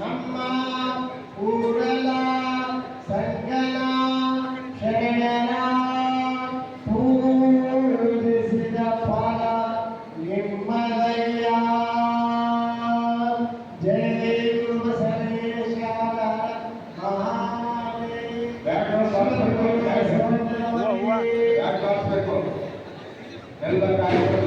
ನಮ್ಮ ಊರು ಎಲ್ಲ ಕಾರ್ಯಕ್ರಮ